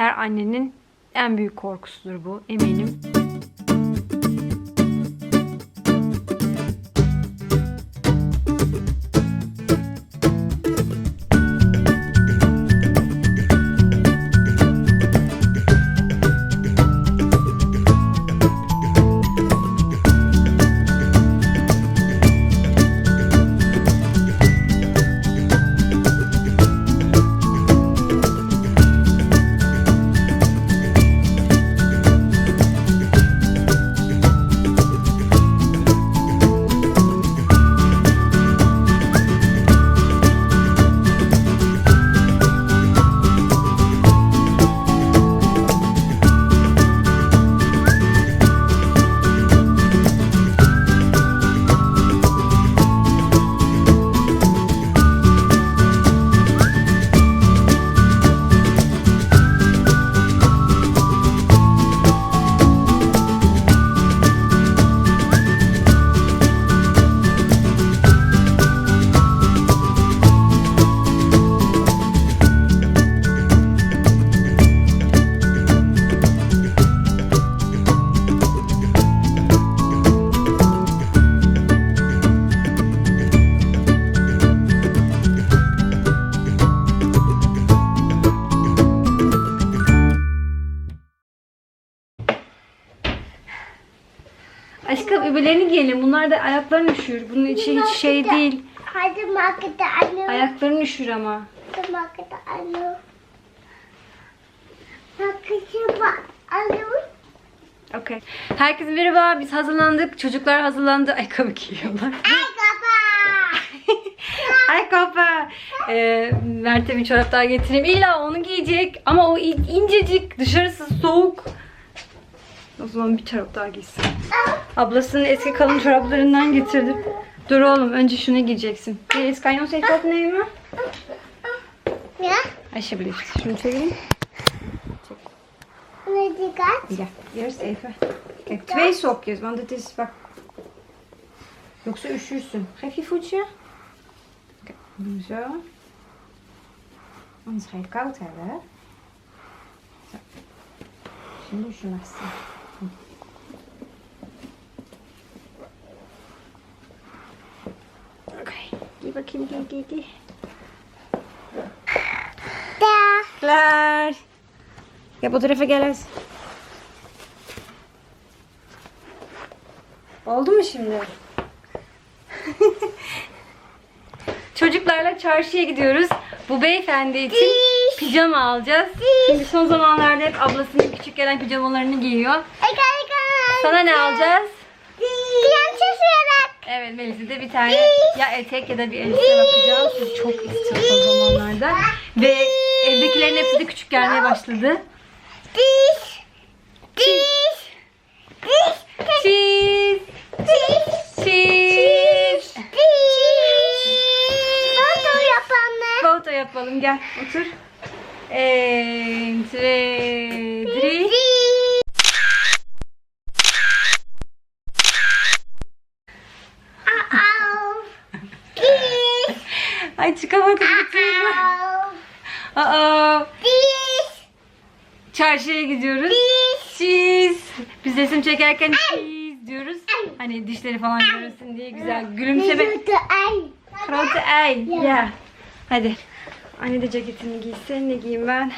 Her annenin en büyük korkusudur bu eminim. Ayaklarını üşür. Bunun içi hiç şey değil. Hadi markete alo. Ayaklarını üşür ama. Hadi markete alo. Markete bak. Okey. Herkese merhaba. Biz hazırlandık. Çocuklar hazırlandı. Ayakkabı giyiyorlar. Ay kapa. Ay kafa. Ee, Mert'e bir çorap daha getireyim. İlla onu giyecek. Ama o in- incecik. Dışarısı soğuk. O zaman bir çorap daha giysin. Ablasının eski kalın çoraplarından getirdim. Dur oğlum önce şunu giyeceksin. Kan je ons even opnemen? Ya. Alsjeblieft. Şunu çekelim. Ne dikkat? Ja, eerst even. Kijk, twee sokjes, want het is bak. Yoksa üşürsün. Geef je voetje. Kijk, doe zo. Anders ga je het koud hebben, hè? Zo. Şimdi üşümezsin. Hı. Oké, giy bakayım, giy, giy, giy. Da. Klaar. Ja, wat er even gel. Oldu mu şimdi? Çocuklarla çarşıya gidiyoruz. Bu beyefendi için pijama alacağız. Çünkü son zamanlarda hep ablasının küçük gelen pijamalarını giyiyor. Sana ne alacağız? Evet Melis'e de bir tane ya etek ya da bir elbise bakacağız. Çünkü çok istiyor son zamanlarda. Ve evdekilerin hepsi de küçük gelmeye başladı. Diş. Diş. Diş. Cheese! Diş. Cheese! Foto yapanlar. Foto yapalım gel otur. En, twee, Ay çıkamadım bir türlü. Aa, Diş. çarşıya gidiyoruz. Diş. Cheese. Biz resim çekerken cheese diyoruz. Hani dişleri falan görünsün diye güzel gülümseme. Minutu ay. Ya. Hadi. Anne de ceketini giysin. Ne giyeyim ben?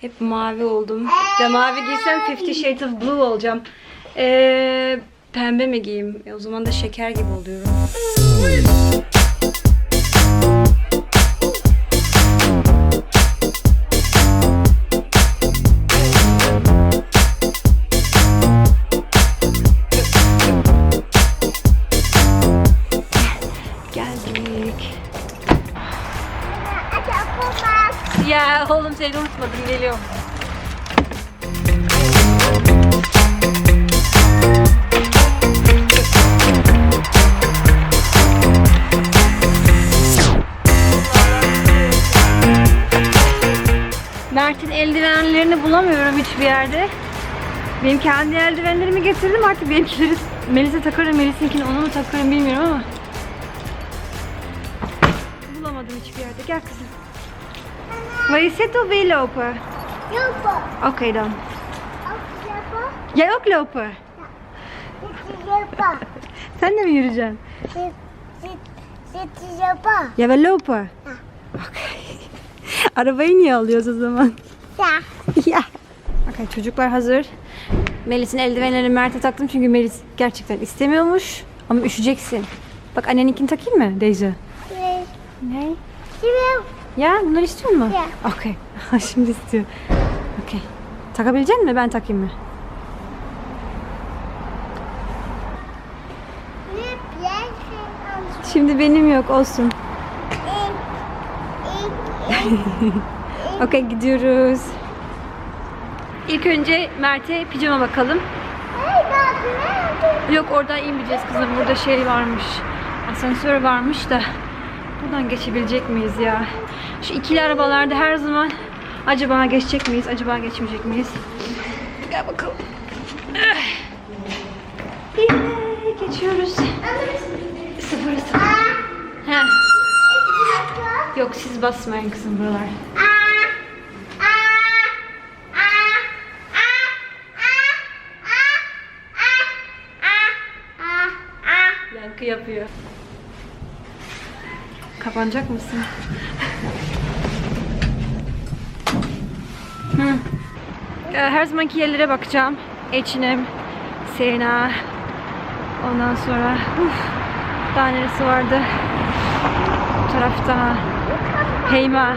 Hep mavi oldum. Ve mavi giysem Fifty Shades of Blue olacağım. Ee, pembe mi giyeyim? E, o zaman da şeker gibi oluyorum. Seni unutmadım geliyorum. Mert'in eldivenlerini bulamıyorum hiçbir yerde. Benim kendi eldivenlerimi getirdim artık benimkileri Melis'e takarım, Melis'inkini ona mı takarım bilmiyorum ama. Bulamadım hiçbir yerde. Gel kızım. Zit of wil je lopen? Lopen. Oké dan. Jij ook lopen? Zit lopen. Sen de mi yürüyeceksin? Zit, zit, lopen. Ya ben lopen. Ha. Okey. Arabayı niye alıyoruz o zaman? Ja. ya. Okey çocuklar hazır. Melis'in eldivenlerini Mert'e taktım çünkü Melis gerçekten istemiyormuş. Ama üşüyeceksin. Bak anneninkini takayım mı Deyze? Nee. Ne? Zie Ya bunları istiyor mu? Ya. Okey. Şimdi istiyor. Okey. Takabilecek misin? Ben takayım mı? Şimdi benim yok olsun. Okey gidiyoruz. İlk önce Mert'e pijama bakalım. Yok oradan inmeyeceğiz kızım. Burada şey varmış. Asansör varmış da. Buradan geçebilecek miyiz ya? Şu ikili arabalarda her zaman acaba geçecek miyiz? Acaba geçmeyecek miyiz? Gel bakalım. Eh. Yeah, geçiyoruz. Sıfır sıfır. He. Yok siz basmayın kızım buralar. Yankı yapıyor. Kapanacak mısın? Her zamanki yerlere bakacağım. H&M, Sena. Ondan sonra uf, daha neresi vardı? Bu tarafta Heyma.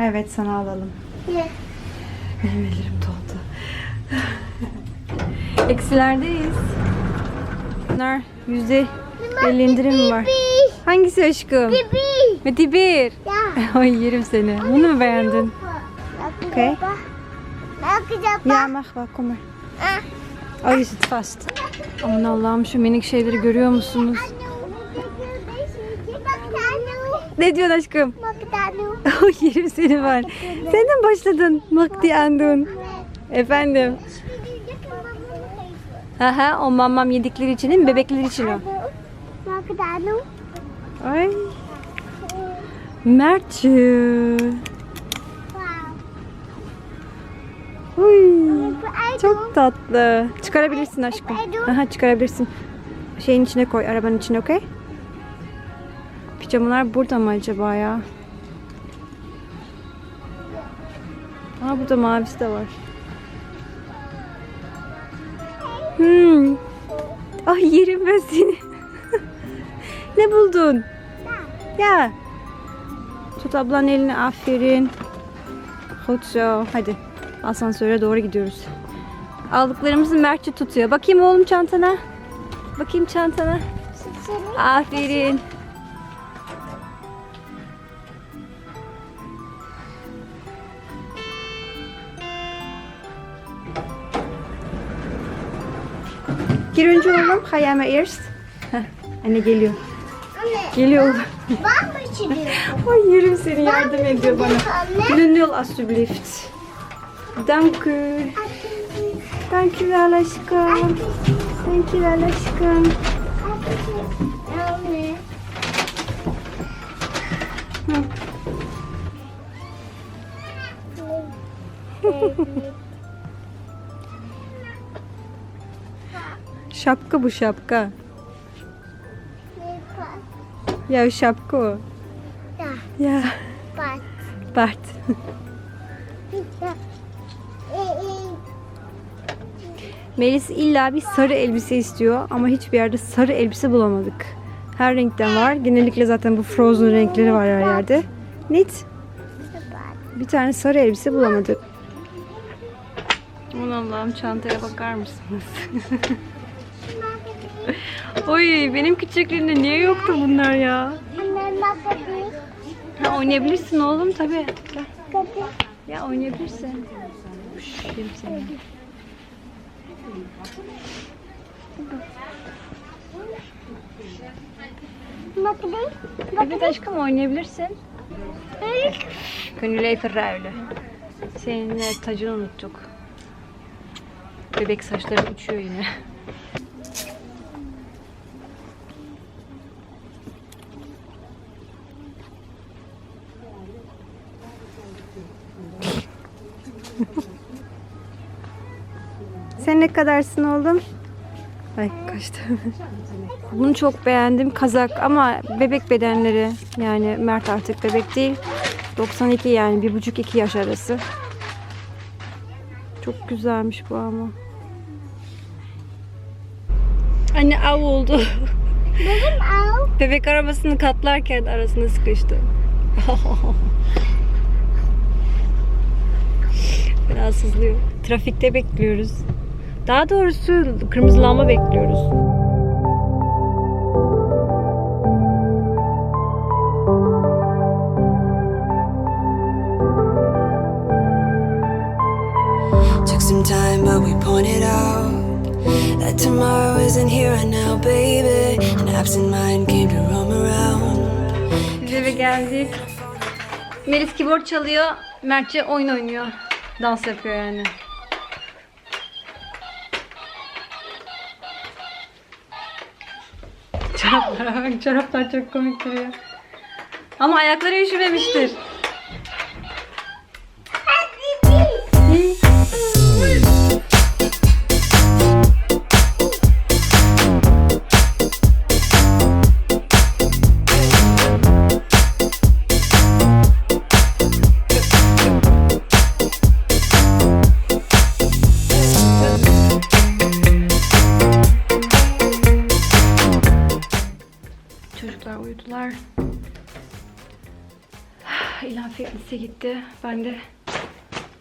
Evet sana alalım. Ja. Benim ellerim doldu. Eksilerdeyiz. Bunlar yüzde elli indirim var. Hangisi aşkım? Bibi. Meti bir. Ja. Ay yerim seni. Bunu mu beğendin? Jabba? Ya maar. Ah. Oh, je zit vast. Aman Allah'ım şu minik şeyleri görüyor musunuz? Ne diyorsun aşkım? Oh yerim seni var. Sen de mi başladın? Makti andun. Efendim. Aha o mamam yedikleri için değil mi? Bebekler için o. Anu? Ay. Mertçi. Uy. Çok tatlı. Çıkarabilirsin aşkım. Aha çıkarabilirsin. Şeyin içine koy, arabanın içine okey? Pijamalar burada mı acaba ya? Aa burada mavisi de var. Hmm. Ay yerim ben seni. ne buldun? Ya. Tut ablanın elini aferin. Goed zo. Hadi. Asansöre doğru gidiyoruz. Aldıklarımızı Mertçe tutuyor. Bakayım oğlum çantana. Bakayım çantana. Aferin. Gir önce oğlum. Hayama eerst. Heh, anne geliyor. Anne, Geliyor oğlum. Moet je nu? Ay yerim seni yardım ediyor bana. Lünül alsjeblieft. Dank u. Dankjewel aşkım. Dankjewel aşkım. Anne. Şapka bu şapka. Ya şapka o. Ja, Ya Bart. Bart. Ja. Eh, eh. Melis illa bir sarı elbise istiyor ama hiçbir yerde sarı elbise bulamadık. Her renkten var. Genellikle zaten bu frozen renkleri var her yerde. Net. Bir tane sarı elbise bulamadık. Aman Allah'ım çantaya bakar mısınız? Oy benim küçüklüğümde niye yoktu bunlar ya? Ha, oynayabilirsin oğlum je- Ya oynayabilirsin. Yerim seni. Evet aşkım oynayabilirsin. Gönül even ruilen. Senin e, tacını unuttuk. Bebek saçları uçuyor yine. Sen ne kadarsın oğlum? Ay kaçtı. Bunu çok beğendim. Kazak ama bebek bedenleri. Yani Mert artık bebek değil. 92 yani bir buçuk iki yaş arası. Çok güzelmiş bu ama. Anne av oldu. Benim av. Bebek arabasını katlarken arasına sıkıştı. Biraz sızlıyor. Trafikte bekliyoruz. Daha doğrusu kırmızı lamba bekliyoruz. Took some time, but we pointed out that tomorrow isn't here and now, baby. An absent mind came to roam around. Eve geldik. Melis keyboard çalıyor. Mertçe oyun oynuyor. Dans yapıyor yani. Çoraplara. Çoraplar çok komik duruyor. Ama ayakları üşümemiştir. İlhan fitness'e gitti. Ben de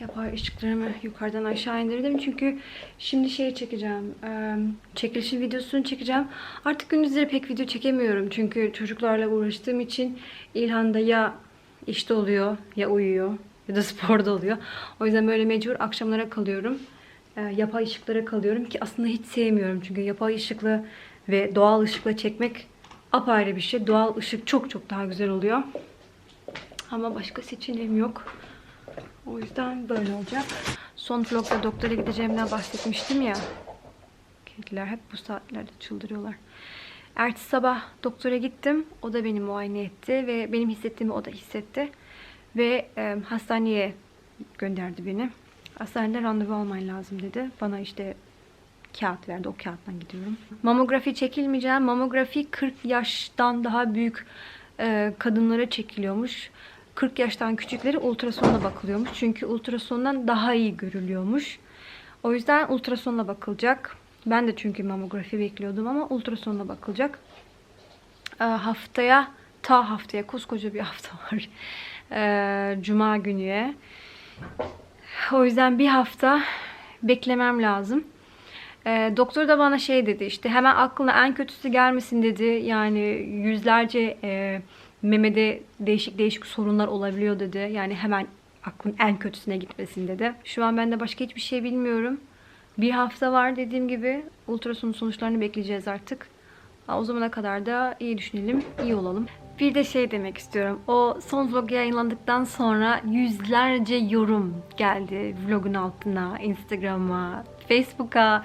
yapay ışıklarımı yukarıdan aşağı indirdim. Çünkü şimdi şey çekeceğim. Çekilişin videosunu çekeceğim. Artık gündüzleri pek video çekemiyorum. Çünkü çocuklarla uğraştığım için İlhan da ya işte oluyor ya uyuyor ya da sporda oluyor. O yüzden böyle mecbur akşamlara kalıyorum. Yapay ışıklara kalıyorum ki aslında hiç sevmiyorum. Çünkü yapay ışıklı ve doğal ışıkla çekmek apayrı bir şey. Doğal ışık çok çok daha güzel oluyor. Ama başka seçeneğim yok. O yüzden böyle olacak. Son vlogda doktora gideceğimden bahsetmiştim ya. Kediler hep bu saatlerde çıldırıyorlar. Ertesi sabah doktora gittim. O da beni muayene etti ve benim hissettiğimi o da hissetti. Ve e, hastaneye gönderdi beni. Hastanede randevu alman lazım dedi. Bana işte kağıt verdi. O kağıttan gidiyorum. Mamografi çekilmeyeceğim. Mamografi 40 yaştan daha büyük e, kadınlara çekiliyormuş. 40 yaştan küçükleri ultrasonla bakılıyormuş. Çünkü ultrasondan daha iyi görülüyormuş. O yüzden ultrasonla bakılacak. Ben de çünkü mamografi bekliyordum ama ultrasonla bakılacak. E, haftaya, ta haftaya koskoca bir hafta var. E, Cuma günüye. O yüzden bir hafta beklemem lazım. E, doktor da bana şey dedi işte hemen aklına en kötüsü gelmesin dedi. Yani yüzlerce e, memede değişik değişik sorunlar olabiliyor dedi. Yani hemen aklın en kötüsüne gitmesin dedi. Şu an ben de başka hiçbir şey bilmiyorum. Bir hafta var dediğim gibi. Ultrason sonuçlarını bekleyeceğiz artık. O zamana kadar da iyi düşünelim, iyi olalım. Bir de şey demek istiyorum. O son vlog yayınlandıktan sonra yüzlerce yorum geldi vlogun altına, Instagram'a, Facebook'a,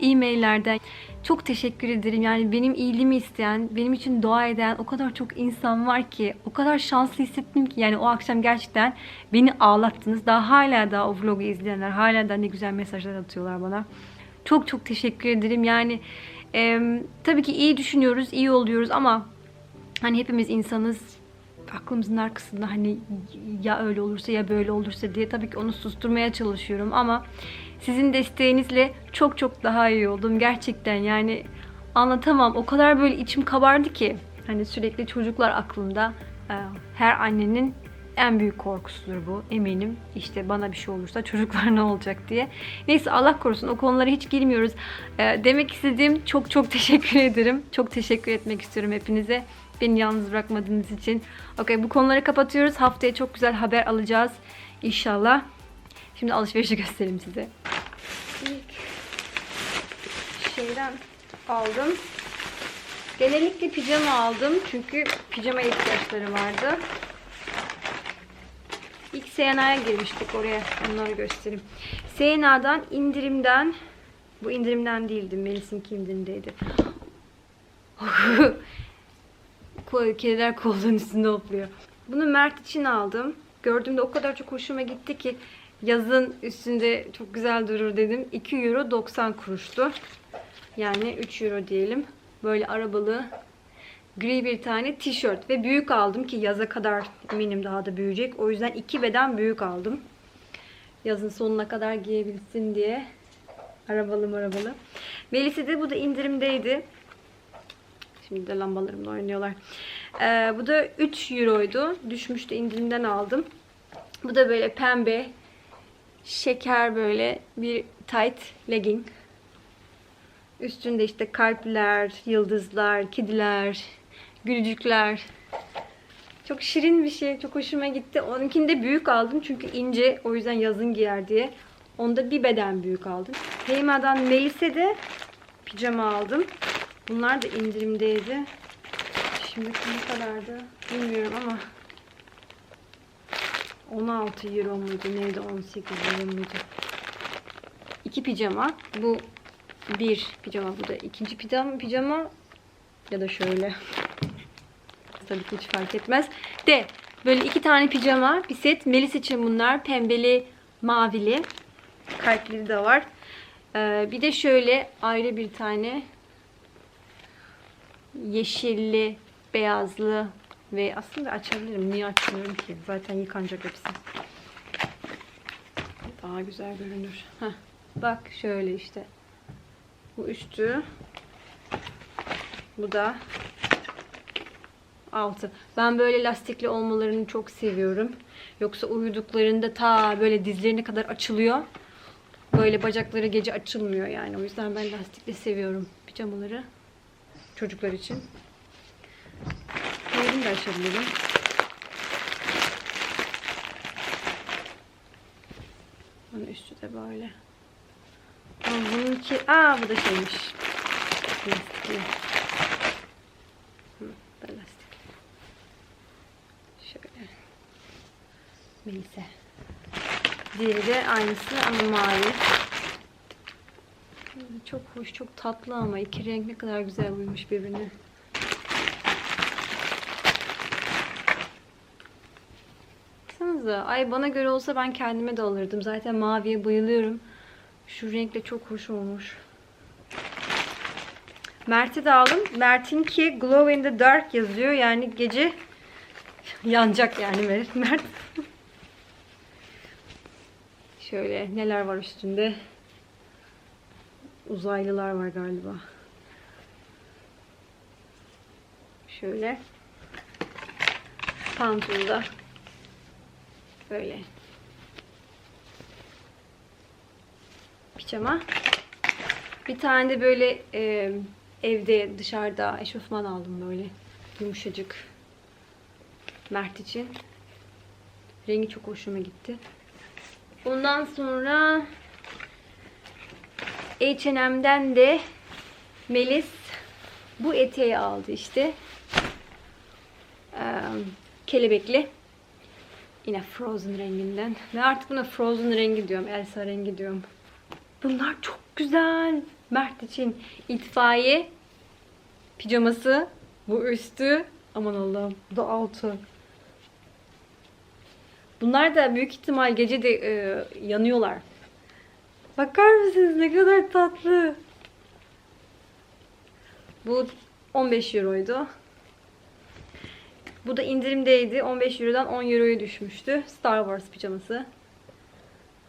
e-maillerden. Çok teşekkür ederim. Yani benim iyiliğimi isteyen, benim için dua eden o kadar çok insan var ki, o kadar şanslı hissettim ki yani o akşam gerçekten beni ağlattınız. Daha hala da o vlogu izleyenler hala da ne güzel mesajlar atıyorlar bana. Çok çok teşekkür ederim. Yani e, tabii ki iyi düşünüyoruz, iyi oluyoruz ama hani hepimiz insanız. Aklımızın arkasında hani ya öyle olursa ya böyle olursa diye tabii ki onu susturmaya çalışıyorum ama sizin desteğinizle çok çok daha iyi oldum gerçekten yani anlatamam o kadar böyle içim kabardı ki hani sürekli çocuklar aklımda Ee, her annenin en büyük korkusudur bu eminim. İşte bana bir şey olursa çocuklar ne olacak diye. Neyse Allah korusun o konulara hiç girmiyoruz. Ee, demek istediğim çok çok teşekkür ederim. Çok teşekkür etmek istiyorum hepinize. Beni yalnız bırakmadığınız için. Okey bu konuları kapatıyoruz. Haftaya çok güzel haber alacağız. İnşallah. Şimdi alışverişi göstereyim size. İlk şeyden aldım. Genellikle pijama aldım. Çünkü pijama ihtiyaçları vardı. İlk CNA'ya girmiştik oraya. Onları göstereyim. CNA'dan indirimden bu indirimden değildi. Melis'inki indirimdeydi. Kediler koltuğun üstünde hopluyor. Bunu Mert için aldım. Gördüğümde o kadar çok hoşuma gitti ki Yazın üstünde çok güzel durur dedim. 2 euro 90 kuruştu. Yani 3 euro diyelim. Böyle arabalı gri bir tane tişört ve büyük aldım ki yaza kadar eminim daha da büyüyecek. O yüzden iki beden büyük aldım. Yazın sonuna kadar giyebilsin diye. Arabalı arabalı. Melis'e de bu da indirimdeydi. Şimdi de lambalarımla oynuyorlar. Ee, bu da 3 euroydu. Düşmüştü indirimden aldım. Bu da böyle pembe şeker böyle bir tight legging. Üstünde işte kalpler, yıldızlar, kediler, gülücükler. Çok şirin bir şey. Çok hoşuma gitti. Onunkini de büyük aldım çünkü ince. O yüzden yazın giyer diye. Onda bir beden büyük aldım. Heyma'dan Melis'e de pijama aldım. Bunlar da indirimdeydi. Şimdi ne kadardı bilmiyorum ama 16 euro muydu neydi 18 euro muydu? İki pijama. Bu bir pijama bu da ikinci pijama, pijama ya da şöyle. Tabii ki hiç fark etmez. De böyle iki tane pijama bir set. Melis için bunlar pembeli mavili. Kalpleri de var. Ee, bir de şöyle ayrı bir tane yeşilli, beyazlı ve aslında açabilirim. Niye açmıyorum ki? Zaten yıkanacak hepsi. Daha güzel görünür. Heh. Bak şöyle işte. Bu üstü. Bu da altı. Ben böyle lastikli olmalarını çok seviyorum. Yoksa uyuduklarında ta böyle dizlerine kadar açılıyor. Böyle bacakları gece açılmıyor yani. O yüzden ben lastikli seviyorum pijamaları. Çocuklar için. Diğerini de açabilirim. Bunun üstü de böyle. Ama bununki... Aa bu da şeymiş. Lastikli. Hı, da lastikli. Şöyle. Neyse. Diğeri de aynısı ama mavi. Çok hoş, çok tatlı ama iki renk ne kadar güzel uymuş birbirine. Baksanıza. Ay bana göre olsa ben kendime de alırdım. Zaten maviye bayılıyorum. Şu renkle çok hoş olmuş. Mert'i de aldım. Mert'inki Glow in the Dark yazıyor. Yani gece yanacak yani. Mert. Şöyle neler var üstünde. Uzaylılar var galiba. Şöyle. Pantolonda. Böyle. Pijama. Bir tane de böyle e, evde dışarıda eşofman aldım böyle. Yumuşacık. Mert için. Rengi çok hoşuma gitti. Ondan sonra H&M'den de Melis bu eteği aldı işte. Ee, kelebekli. Yine Frozen renginden. Ve artık buna Frozen rengi diyorum. Elsa rengi diyorum. Bunlar çok güzel. Mert için itfaiye pijaması. Bu üstü. Aman Allah'ım. Bu da altı. Bunlar da büyük ihtimal gece de e, yanıyorlar. Bakar mısınız ne kadar tatlı. Bu 15 euroydu. Bu da indirimdeydi. 15 eurodan 10 euroya düşmüştü. Star Wars pijaması.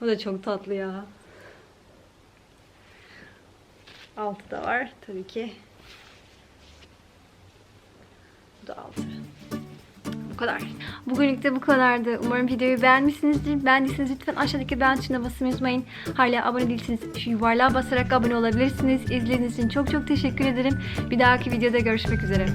Bu da çok tatlı ya. Altı da var tabii ki. Bu da altı. Kadar. Bugünlük de bu kadardı. Umarım videoyu beğenmişsinizdir. Beğendiyseniz lütfen aşağıdaki beğen tuşuna basmayı unutmayın. Hala abone değilseniz şu yuvarlığa basarak abone olabilirsiniz. İzlediğiniz için çok çok teşekkür ederim. Bir dahaki videoda görüşmek üzere.